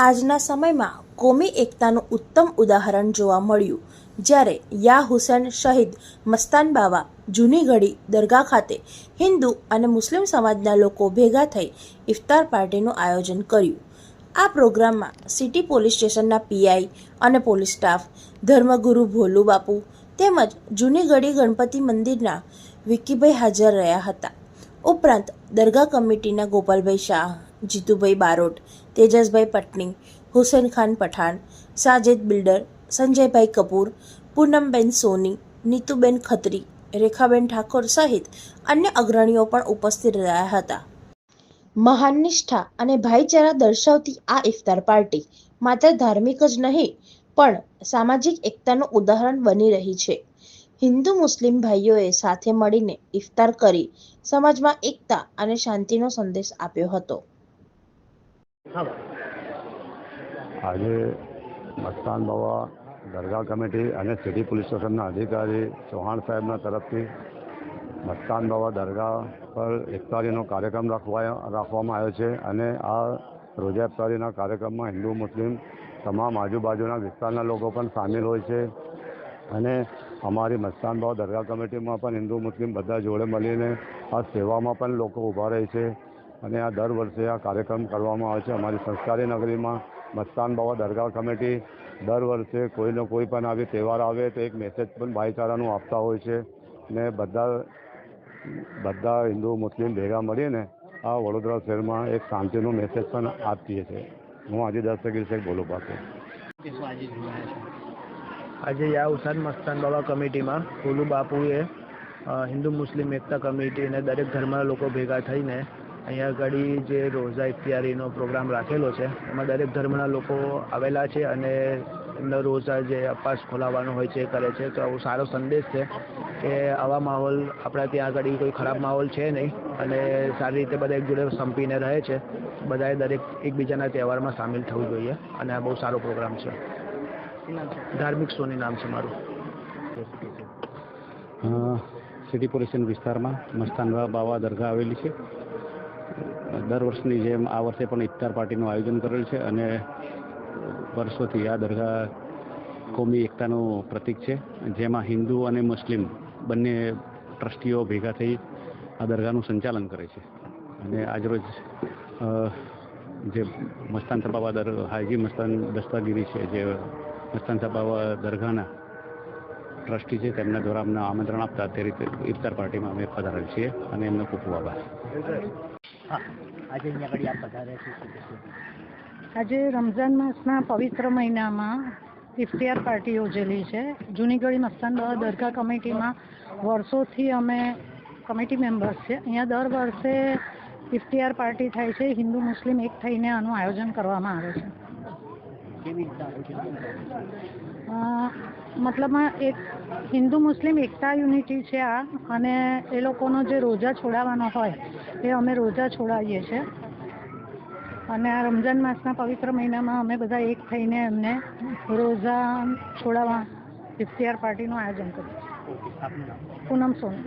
આજના સમયમાં કોમી એકતાનું ઉત્તમ ઉદાહરણ જોવા મળ્યું. જ્યારે યા હુસેન શહીદ મસ્તાન બાવા જૂની ઘડી દરગાહ ખાતે હિન્દુ અને મુસ્લિમ સમાજના લોકો ભેગા થઈ ઇફતાર પાર્ટીનું આયોજન કર્યું. આ પ્રોગ્રામમાં સિટી પોલીસ સ્ટેશનના પીઆઈ અને પોલીસ સ્ટાફ, ધર્મગુરુ ભોલુ બાપુ તેમજ જૂની ગઢી ગણપતિ મંદિરના વિક્કીભાઈ હાજર રહ્યા હતા. ઉપરાંત દરગાહ કમિટીના ગોપાલભાઈ શાહ, જીતુભાઈ બારોટ, તેજસભાઈ પટની હુસેન ખાન પઠાણ, સાજેદ બિલ્ડર, સંજયભાઈ કપૂર, પૂનમબેન સોની, નીતુબેન ખત્રી, રેખાબેન ઠાકોર સહિત અન્ય અગ્રણીઓ પણ ઉપસ્થિત રહ્યા હતા. મહાન નિષ્ઠા અને ભાઈચારા દર્શાવતી આ ઇફતાર પાર્ટી માત્ર ધાર્મિક જ નહીં, પણ સામાજિક એકતાનું ઉદાહરણ બની રહી છે. હિન્દુ મુસ્લિમ ભાઈઓએ સાથે મળીને ઇફતાર કરી સમાજમાં એકતા અને શાંતિનો સંદેશ આપ્યો હતો. આજે મસ્તાન બાવા દરગાહ કમિટી અને સિટી પોલીસ સ્ટેશનના અધિકારી ચૌહાણ સાહેબના તરફથી મસ્તાન બાવા દરગાહ પર ઇફતારીનો કાર્યક્રમ રાખવા રાખવામાં આવ્યો છે અને આ રોજા ઇફતારીના કાર્યક્રમમાં હિન્દુ મુસ્લિમ તમામ આજુબાજુના વિસ્તારના લોકો પણ સામેલ હોય છે. અને અમારી મસ્તાન બાવા દરગાહ કમિટીમાં પણ હિન્દુ, મુસ્લિમ બધા જોડે મળીને આ સેવામાં પણ લોકો ઊભા રહે છે અને આ દર વર્ષે આ કાર્યક્રમ કરવામાં આવે છે. અમારી સંસ્કારી નગરીમાં મસ્તાન બાવા દરગાહ કમિટી દર વર્ષે કોઈનો કોઈ પણ આવી તહેવાર આવે તો એક મેસેજ પણ ભાઈચારાનું આપતા હોય છે ને બધા બધા હિન્દુ, મુસ્લિમ ભેગા મળીને આ વડોદરા શહેરમાં એક શાંતિનો મેસેજ પણ આપીએ છીએ. હું આજે દસ્તગીર શેખ બોલું પાછું આજે યા હુસેન મસ્તાન બાબા કમિટીમાં ભોલુ બાપુએ હિન્દુ મુસ્લિમ એકતા કમિટી અને દરેક ધર્મના લોકો ભેગા થઈને અહીંયા આગળ જે રોઝા ઇફ્તિયારીનો પ્રોગ્રામ રાખેલો છે, એમાં દરેક ધર્મના લોકો આવેલા છે અને એમનો રોઝા જે અપાસ ખોલાવવાનો હોય છે એ કરે છે. તો આવો સારો સંદેશ છે કે આવા માહોલ, આપણા ત્યાં આગળ કોઈ ખરાબ માહોલ છે નહીં અને સારી રીતે બધા એક જોડે સંપીને રહે છે. બધાએ દરેક એકબીજાના તહેવારમાં સામેલ થવું જોઈએ અને આ બહુ સારો પ્રોગ્રામ છે. ધાર્મિક સોની નામ છે મારું. સિટી પોલ્યુશન વિસ્તારમાં મસ્તાનવા બાવા દરગાહ આવેલી છે. દર વર્ષની જેમ આ વર્ષે પણ ઇફતાર પાર્ટીનું આયોજન કરેલ છે અને વર્ષોથી આ દરગાહ કોમી એકતાનું પ્રતીક છે. જેમાં હિન્દુ અને મુસ્લિમ બંને ટ્રસ્ટીઓ ભેગા થઈ આ દરગાહનું સંચાલન કરે છે. અને આજરોજ અ, જે મસ્તાન બાબા દર હાજી મસ્તાન દસ્તાગીરી છે જે બાબા દરગાહના ટ્રસ્ટી છે તેમના દ્વારા અમને આમંત્રણ આપતા તે રીતે ઇફતાર પાર્ટીમાં અમે પધારેલ છીએ અને એમનો ખૂબ ખૂબ આભાર. આજે રમઝાન માસના પવિત્ર મહિનામાં ઇફતિયાર પાર્ટી યોજેલી છે. જૂની ગળી મસ્તાન બાવા દરગાહ કમિટીમાં વર્ષોથી અમે કમિટી મેમ્બર્સ છે અહીંયા દર વર્ષે ઇફતિયાર પાર્ટી થાય છે. હિન્દુ મુસ્લિમ એક થઈને આનું આયોજન કરવામાં આવે છે. મતલબમાં એક હિન્દુ મુસ્લિમ એકતા યુનિટી છે આ અને એ લોકોનો જે રોજા છોડાવવાનો હોય એ અમે રોજા છોડાવીએ છીએ. અને આ રમજાન માસના પવિત્ર મહિનામાં અમે બધા એક થઈને એમને રોજા છોડાવવા ઇફ્તિયાર પાર્ટીનું આયોજન કર્યું પૂનમ સોની.